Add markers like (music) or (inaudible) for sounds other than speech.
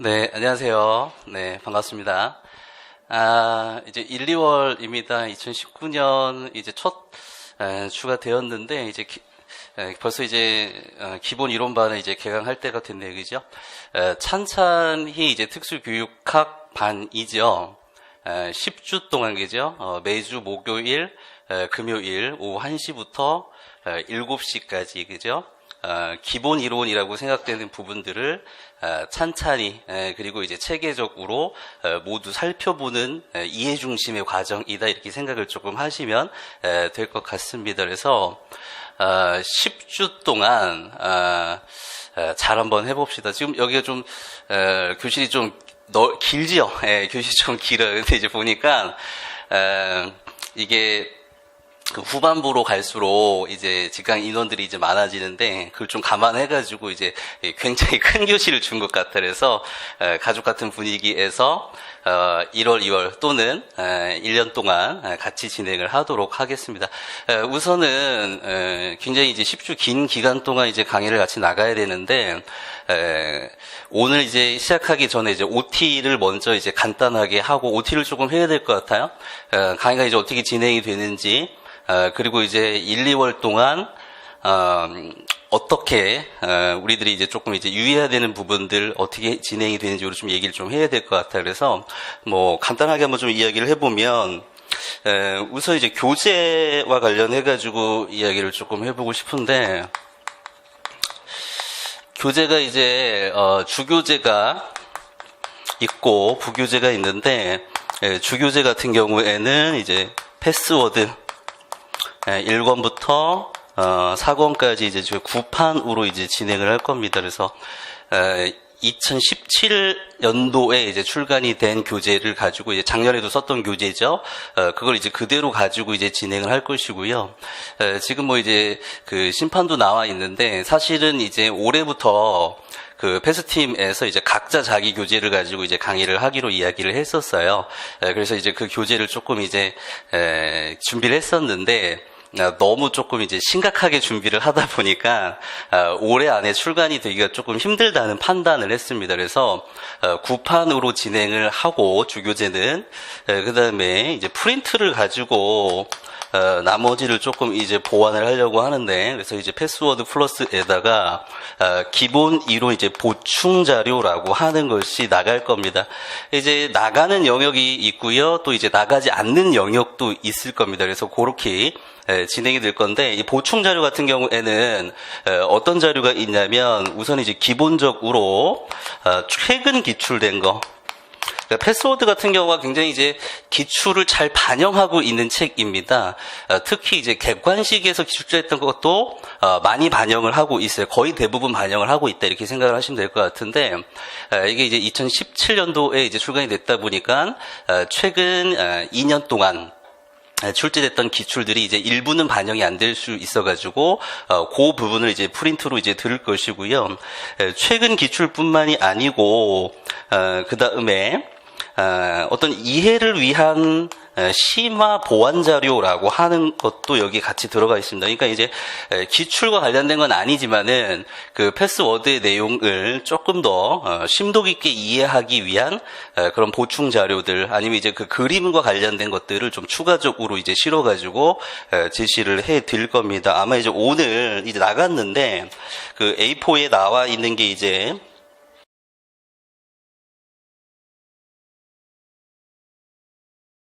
네, 안녕하세요. 네, 반갑습니다. 아, 이제 1, 2월입니다. 2019년 이제 첫 에, 주가 되었는데 이제 기- 에, 벌써 이제 어, 기본 이론반을 이제 개강할 때가 됐네요, 그죠? 에, 찬찬히 이제 특수교육학 반이죠. 에, 10주 동안 그죠? 어, 매주 목요일, 에, 금요일 오후 1시부터 7시까지 그죠? 어, 기본 이론이라고 생각되는 부분들을 어, 찬찬히 에, 그리고 이제 체계적으로 어, 모두 살펴보는 에, 이해 중심의 과정이다 이렇게 생각을 조금 하시면 될 것 같습니다. 그래서 어, 10주 동안 어, 어, 잘 한번 해봅시다. 지금 여기가 좀 어, 교실이 좀 넓, 길지요. 예, 교실이 좀 길어요. 근데 이제 보니까 어, 이게 그 후반부로 갈수록 이제 직강 인원들이 이제 많아지는데 그걸 좀 감안해가지고 이제 굉장히 (laughs) 큰 교실을 준 것 같아 그래서 에, 가족 같은 분위기에서 어, 1월, 2월 또는 에, 1년 동안 에, 같이 진행을 하도록 하겠습니다. 에, 우선은 에, 굉장히 이제 10주 긴 기간 동안 이제 강의를 같이 나가야 되는데 에, 오늘 이제 시작하기 전에 이제 OT를 먼저 이제 간단하게 하고 OT를 조금 해야 될 것 같아요. 에, 강의가 이제 어떻게 진행이 되는지 어, 그리고 이제 1, 2월 동안 어, 떻게 우리들이 이제 조금 이제 유의해야 되는 부분들 어떻게 진행이 되는지로 좀 얘기를 좀 해야 될 것 같아요. 그래서 뭐 간단하게 한번 좀 이야기를 해보면 에, 우선 이제 교재와 관련해 가지고 이야기를 조금 해보고 싶은데 교재가 이제 어, 주교재가 있고 부교재가 있는데 에, 주교재 같은 경우에는 이제 패스워드 1권부터 4권까지 이제 9판으로 이제 진행을 할 겁니다. 그래서 2017년도에 이제 출간이 된 교재를 가지고 이제 작년에도 썼던 교재죠. 어, 그걸 이제 그대로 가지고 이제 진행을 할 것이고요. 에, 지금 뭐 이제 그 심판도 나와 있는데 사실은 이제 올해부터 그 패스팀에서 이제 각자 자기 교재를 가지고 이제 강의를 하기로 이야기를 했었어요. 에, 그래서 이제 그 교재를 조금 이제 에, 준비를 했었는데 아, 너무 조금 이제 심각하게 준비를 하다 보니까 아, 올해 안에 출간이 되기가 조금 힘들다는 판단을 했습니다. 그래서 어, 구판으로 진행을 하고 주교재는 그 다음에 이제 프린트를 가지고 어, 나머지를 조금 이제 보완을 하려고 하는데 그래서 이제 패스워드 플러스에다가 어, 기본 이론 이제 보충 자료라고 하는 것이 나갈 겁니다. 이제 나가는 영역이 있고요. 또 이제 나가지 않는 영역도 있을 겁니다. 그래서 그렇게 에, 진행이 될 건데 이 보충 자료 같은 경우에는 에, 어떤 자료가 있냐면 우선 이제 기본적으로 어, 최근 기출된 거 그러니까 패스워드 같은 경우가 굉장히 이제 기출을 잘 반영하고 있는 책입니다. 어, 특히 이제 객관식에서 기출했던 것도 어, 많이 반영을 하고 있어요. 거의 대부분 반영을 하고 있다 이렇게 생각을 하시면 될 것 같은데 어, 이게 이제 2017년도에 이제 출간이 됐다 보니까 어, 최근 어, 2년 동안 출제됐던 기출들이 이제 일부는 반영이 안 될 수 있어가지고 어, 그 부분을 이제 프린트로 이제 들을 것이고요. 에, 최근 기출뿐만이 아니고 그 다음에 어떤 이해를 위한 에, 심화 보완 자료라고 하는 것도 여기 같이 들어가 있습니다. 그러니까 이제 에, 기출과 관련된 건 아니지만은 그 패스워드의 내용을 조금 더 어, 심도 깊게 이해하기 위한 에, 그런 보충 자료들 아니면 이제 그 그림과 관련된 것들을 좀 추가적으로 이제 실어가지고 에, 제시를 해 드릴 겁니다. 아마 이제 오늘 이제 나갔는데 그 A4에 나와 있는 게 이제